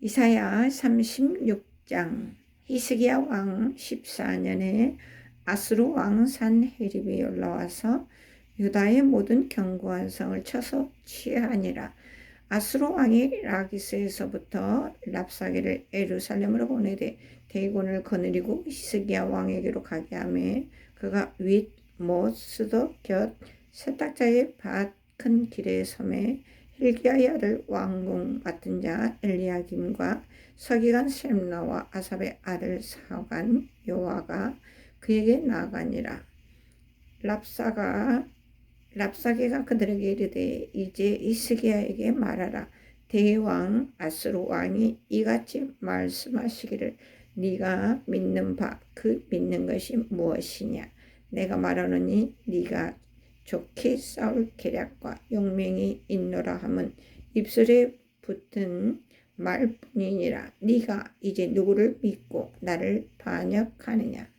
이사야 36장 히스기야 왕 14년에 아스루 왕 산헤립이 올라와서 유다의 모든 견고한 성을 쳐서 취하니라. 아스루 왕이 라기스에서부터 랍사게를 에루살렘으로 보내되 대군을 거느리고 히스기야 왕에게로 가게 하며 그가 윗 모스도 곁 세탁자의 밭 큰 길에 섬에 힐기야의 아들 왕궁 맡은 자 엘리야김과 서기관 셈나와 아삽의 아들 사관 요아가 그에게 나아가니라. 랍사가 랍사게가 그들에게 이르되 이제 이스기야에게 말하라. 대왕 아스루 왕이 이같이 말씀하시기를 네가 믿는 바 그 믿는 것이 무엇이냐? 내가 말하노니 네가 좋게 싸울 계략과 용맹이 있노라 함은 입술에 붙은 말뿐이니라. 네가 이제 누구를 믿고 나를 반역하느냐?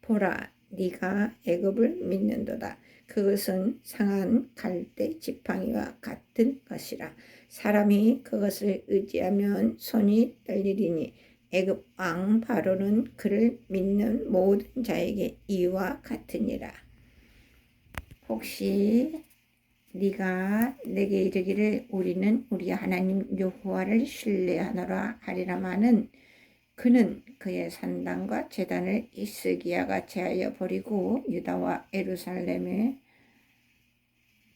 보라, 네가 애굽을 믿는도다. 그것은 상한 갈대 지팡이와 같은 것이라. 사람이 그것을 의지하면 손이 떨리리니 애굽 왕 바로는 그를 믿는 모든 자에게 이와 같으니라. 혹시 네가 내게 이르기를 우리는 우리 하나님 여호와를 신뢰하노라 하리라마는 그는 그의 산당과 재단을 이스기야가 제하여 버리고 유다와 에루살렘에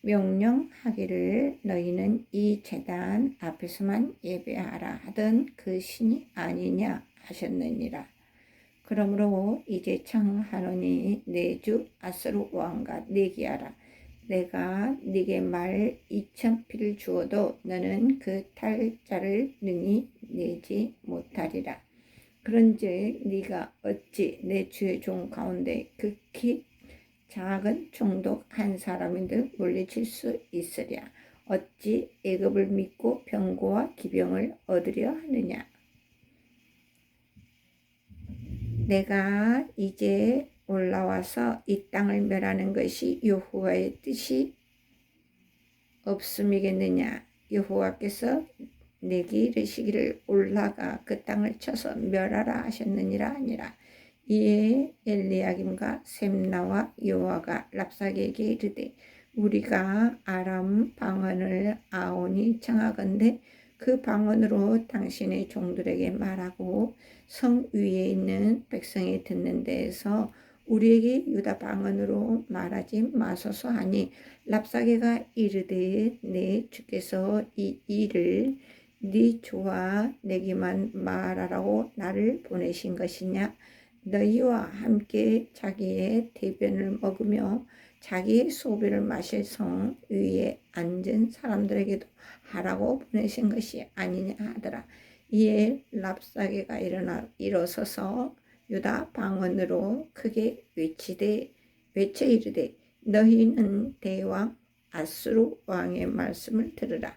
명령하기를 너희는 이 재단 앞에서만 예배하라 하던 그 신이 아니냐 하셨느니라. 그러므로 이제 청하노니 내주 아스루 왕과 내기하라. 내가 네게 말 이천 피를 주어도 너는 그 탈자를 능히 내지 못하리라. 그런즉 네가 어찌 내 주의 종 가운데 극히 작은 총독 한 사람인들 물리칠 수 있으랴. 어찌 애굽을 믿고 병고와 기병을 얻으려 하느냐. 내가 이제 올라와서 이 땅을 멸하는 것이 여호와의 뜻이 없음이겠느냐. 여호와께서 내게 이르시기를 올라가 그 땅을 쳐서 멸하라 하셨느니라 아니라 이에 엘리야김과 셈나와 요아가 랍사게에게 이르되 우리가 아람 방언을 아오니 청하건대 그 방언으로 당신의 종들에게 말하고 성 위에 있는 백성이 듣는 데에서 우리에게 유다 방언으로 말하지 마소서 하니 랍사게가 이르되 내 주께서 이 일을 네 주와 내게만 말하라고 나를 보내신 것이냐 너희와 함께 자기의 대변을 먹으며 자기의 소비를 마실 성 위에 앉은 사람들에게도 하라고 보내신 것이 아니냐 하더라. 이에 랍사게가 일어나 일어서서 유다 방언으로 크게 외치되 외쳐 이르되 너희는 대왕 아수르 왕의 말씀을 들으라.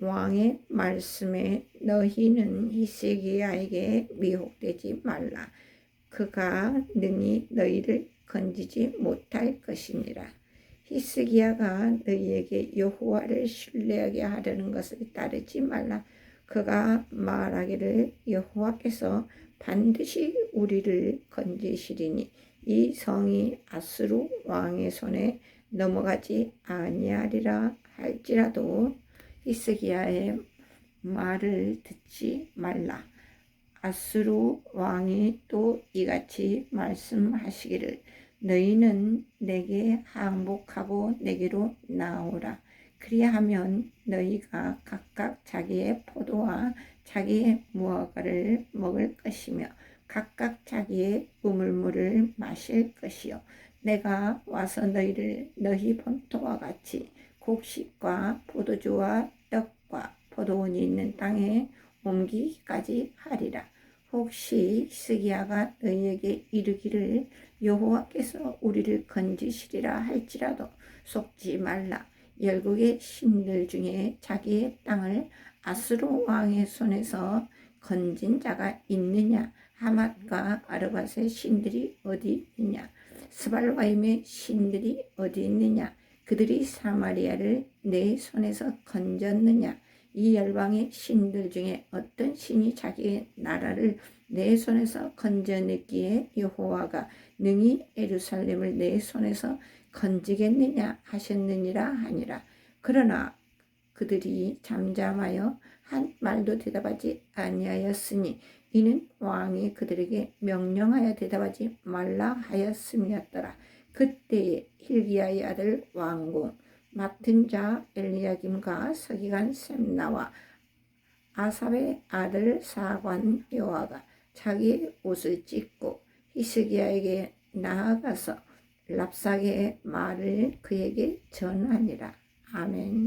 왕의 말씀에 너희는 히스기야에게 미혹되지 말라. 그가 능히 너희를 건지지 못할 것이니라. 히스기야가 너희에게 여호와를 신뢰하게 하려는 것을 따르지 말라. 그가 말하기를 여호와께서 반드시 우리를 건지시리니 이 성이 아스루 왕의 손에 넘어가지 아니하리라 할지라도 히스기야의 말을 듣지 말라. 아스루 왕이 또 이같이 말씀하시기를 너희는 내게 항복하고 내게로 나오라. 그리하면 너희가 각각 자기의 포도와 자기의 무화과를 먹을 것이며 각각 자기의 우물물을 마실 것이요 내가 와서 너희를 너희 본토와 같이 곡식과 포도주와 떡과 포도원이 있는 땅에 옮기기까지 하리라. 혹시 스기야가 너희에게 이르기를 여호와께서 우리를 건지시리라 할지라도 속지 말라. 열국의 신들 중에 자기의 땅을 아스로 왕의 손에서 건진 자가 있느냐? 하맛과 아르밧의 신들이 어디 있느냐? 스발와임의 신들이 어디 있느냐? 그들이 사마리아를 내 손에서 건졌느냐? 이 열방의 신들 중에 어떤 신이 자기의 나라를 내 손에서 건져냈기에 여호와가 능히 예루살렘을 내 손에서 건지겠느냐 하셨느니라 하니라. 그러나 그들이 잠잠하여 한 말도 대답하지 아니하였으니 이는 왕이 그들에게 명령하여 대답하지 말라 하였음이었더라. 그때에 힐기야의 아들 왕궁 맡은 자 엘리야김과 서기관 셈나와 아삽의 아들 사관 요아가 자기의 옷을 찢고 히스기야에게 나아가서 랍사게의 말을 그에게 전하니라. 아멘.